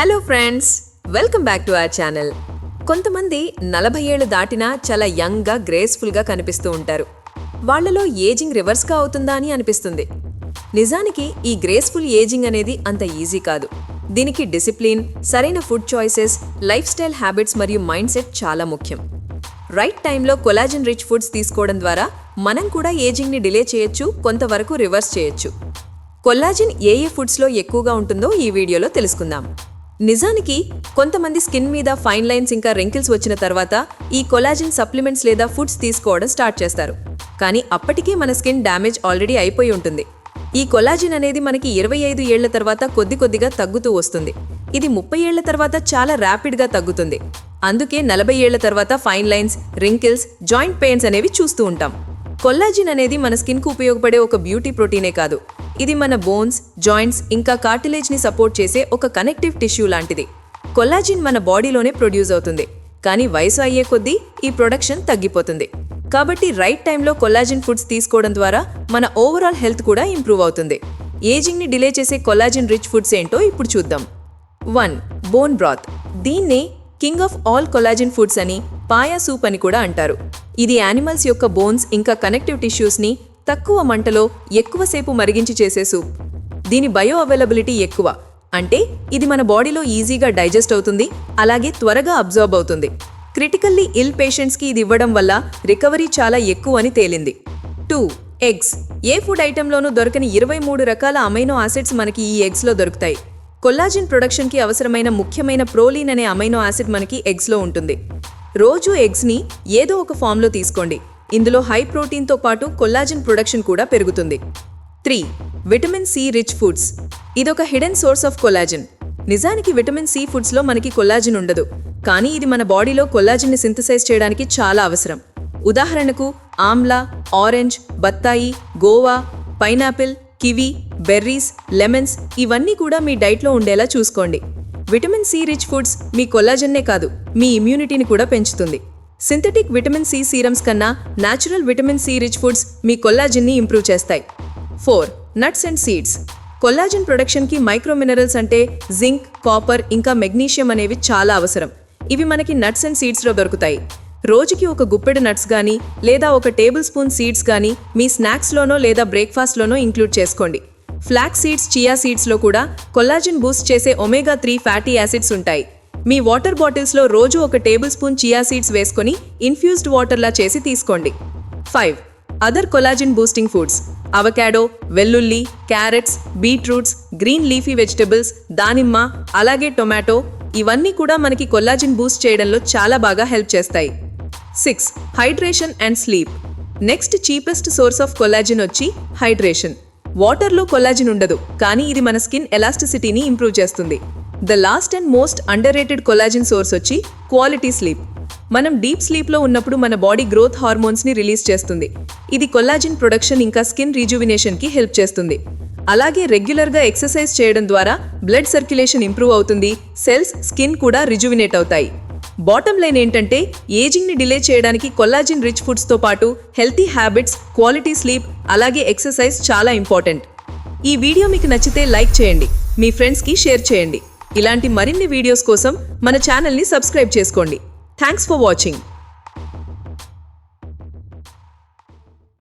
Hello friends welcome back to our channel కొంతమంది నలభై ఏళ్ళు దాటినా చాలా యంగ్గా గ్రేస్ఫుల్గా కనిపిస్తూ ఉంటారు. వాళ్ళలో ఏజింగ్ రివర్స్గా అవుతుందా అని అనిపిస్తుంది. నిజానికి ఈ గ్రేస్ఫుల్ ఏజింగ్ అనేది అంత ఈజీ కాదు. దీనికి డిసిప్లిన్ సరైన food choices life style habits మరియు మైండ్ సెట్ చాలా ముఖ్యం. రైట్ టైంలో కొలాజిన్ రిచ్ ఫుడ్స్ తీసుకోవడం ద్వారా మనం కూడా ఏజింగ్ని డిలే చేయొచ్చు కొంతవరకు రివర్స్ చేయొచ్చు. కొల్లాజిన్ ఏ ఏ ఫుడ్స్లో ఎక్కువగా ఉంటుందో ఈ వీడియోలో తెలుసుకుందాం. నిజానికి కొంతమంది స్కిన్ మీద ఫైన్ లైన్స్ ఇంకా రింకిల్స్ వచ్చిన తర్వాత ఈ కొలాజిన్ సప్లిమెంట్స్ లేదా ఫుడ్స్ తీసుకోవడం స్టార్ట్ చేస్తారు. కానీ అప్పటికే మన స్కిన్ డ్యామేజ్ ఆల్రెడీ అయిపోయి ఉంటుంది. ఈ కొలాజిన్ అనేది మనకి ఇరవై ఐదు ఏళ్ళ తర్వాత కొద్ది కొద్దిగా తగ్గుతూ వస్తుంది. ఇది ముప్పై ఏళ్ళ తర్వాత చాలా ర్యాపిడ్గా తగ్గుతుంది. అందుకే నలభై ఏళ్ళ తర్వాత fine lines wrinkles joint pains అనేవి చూస్తూ ఉంటాం. కొల్లాజిన్ అనేది మన స్కిన్కు ఉపయోగపడే ఒక బ్యూటీ ప్రోటీనే కాదు. ఇది మన బోన్స్ జాయింట్స్ ఇంకా కార్టిలేజ్ని సపోర్ట్ చేసే ఒక కనెక్టివ్ టిష్యూ లాంటిది. కొల్లాజిన్ మన బాడీలోనే ప్రొడ్యూస్ అవుతుంది. కానీ వయసు అయ్యే కొద్దీ ఈ ప్రొడక్షన్ తగ్గిపోతుంది. కాబట్టి రైట్ టైంలో కొల్లాజిన్ ఫుడ్స్ తీసుకోవడం ద్వారా మన ఓవరాల్ హెల్త్ కూడా ఇంప్రూవ్ అవుతుంది. ఏజింగ్ని డిలే చేసే కొల్లాజిన్ రిచ్ ఫుడ్స్ ఏంటో ఇప్పుడు చూద్దాం. One bone broth. దీన్నే king of all collagen foods అని పాయా సూప్ అని కూడా అంటారు. ఇది యానిమల్స్ యొక్క బోన్స్ ఇంకా కనెక్టివ్ టిష్యూస్ని తక్కువ మంటలో ఎక్కువసేపు మరిగించి చేసే సూప్. దీని బయో అవైలబిలిటీ ఎక్కువ. అంటే ఇది మన బాడీలో ఈజీగా డైజెస్ట్ అవుతుంది అలాగే త్వరగా అబ్జర్బ్ అవుతుంది. క్రిటికల్లీ ఇల్ పేషెంట్స్కి ఇది ఇవ్వడం వల్ల రికవరీ చాలా ఎక్కువ అని తేలింది. Two eggs. ఏ ఫుడ్ ఐటెంలోనూ దొరకని ఇరవై మూడు రకాల అమైనో ఆసిడ్స్ మనకి ఈ ఎగ్స్లో దొరుకుతాయి. కొల్లాజిన్ ప్రొడక్షన్కి అవసరమైన ముఖ్యమైన ప్రోలీన్ అనే అమైనో ఆసిడ్ మనకి ఎగ్స్లో ఉంటుంది. రోజు ఎగ్స్ని ఏదో ఒక ఫామ్లో తీసుకోండి. ఇందులో హై ప్రోటీన్తో పాటు కొల్లాజిన్ ప్రొడక్షన్ కూడా పెరుగుతుంది. Three vitamin C rich foods. ఇదొక హిడెన్ సోర్స్ ఆఫ్ కొల్లాజిన్. నిజానికి విటమిన్ సి ఫుడ్స్లో మనకి కొల్లాజిన్ ఉండదు. కానీ ఇది మన బాడీలో కొల్లాజిన్ని సింథసైజ్ చేయడానికి చాలా అవసరం. ఉదాహరణకు ఆమ్లా ఆరెంజ్ బత్తాయి guava pineapple kiwi berries lemons ఇవన్నీ కూడా మీ డైట్లో ఉండేలా చూసుకోండి. విటమిన్ సి రిచ్ ఫుడ్స్ మీ కొల్లాజన్నే కాదు మీ ఇమ్యూనిటీని కూడా పెంచుతుంది. సింథటిక్ విటమిన్ సి సీరమ్స్ కన్నా natural vitamin C rich foods మీ కొల్లాజిన్ని ఇంప్రూవ్ చేస్తాయి. Four nuts and seeds. Collagen ప్రొడక్షన్కి micro minerals అంటే జింక్ కాపర్ ఇంకా మెగ్నీషియం అనేవి చాలా అవసరం. ఇవి మనకి నట్స్ అండ్ సీడ్స్లో దొరుకుతాయి. రోజుకి ఒక గుప్పెడు నట్స్ కానీ లేదా ఒక టేబుల్ స్పూన్ సీడ్స్ కానీ మీ స్నాక్స్లోనో లేదా బ్రేక్ఫాస్ట్లోనో ఇంక్లూడ్ చేసుకోండి. ఫ్లాక్ సీడ్స్ చియా సీడ్స్లో కూడా కొల్లాజిన్ బూస్ట్ చేసే ఒమేగా త్రీ ఫ్యాటీ యాసిడ్స్ ఉంటాయి. మీ వాటర్ బాటిల్స్లో రోజు ఒక టేబుల్ స్పూన్ చియా సీడ్స్ వేసుకొని ఇన్ఫ్యూజ్డ్ వాటర్లా చేసి తీసుకోండి. Five other collagen boosting foods. Avocado వెల్లుల్లి carrots beetroots green leafy vegetables దానిమ్మ అలాగే టొమాటో ఇవన్నీ కూడా మనకి కొల్లాజిన్ బూస్ట్ చేయడంలో చాలా బాగా హెల్ప్ చేస్తాయి. Six hydration and sleep. Next cheapest source of collagen వచ్చి హైడ్రేషన్. వాటర్లో కొల్లాజిన్ ఉండదు కానీ ఇది మన స్కిన్ ఎలాస్టిసిటీని ఇంప్రూవ్ చేస్తుంది. The last and most underrated collagen source వచ్చి క్వాలిటీ స్లీప్. మనం డీప్ స్లీప్లో ఉన్నప్పుడు మన బాడీ గ్రోత్ హార్మోన్స్ని రిలీజ్ చేస్తుంది. ఇది కొల్లాజిన్ ప్రొడక్షన్ ఇంకా స్కిన్ రీజువినేషన్కి హెల్ప్ చేస్తుంది. అలాగే రెగ్యులర్గా ఎక్సర్సైజ్ చేయడం ద్వారా బ్లడ్ సర్క్యులేషన్ ఇంప్రూవ్ అవుతుంది సెల్స్ స్కిన్ కూడా రిజువినేట్ అవుతాయి. బాటమ్ లైన్ ఏంటంటే ఏజింగ్ని డిలే చేయడానికి కొల్లాజిన్ రిచ్ ఫుడ్స్తో పాటు హెల్తీ హ్యాబిట్స్ క్వాలిటీ స్లీప్ అలాగే ఎక్సర్సైజ్ చాలా ఇంపార్టెంట్ ఈ వీడియో మీకు నచ్చితే లైక్ చేయండి మీ ఫ్రెండ్స్కి షేర్ చేయండి. ఇలాంటి మరిన్ని వీడియోస్ కోసం మన ఛానల్ని సబ్స్క్రైబ్ చేసుకోండి. Thanks for watching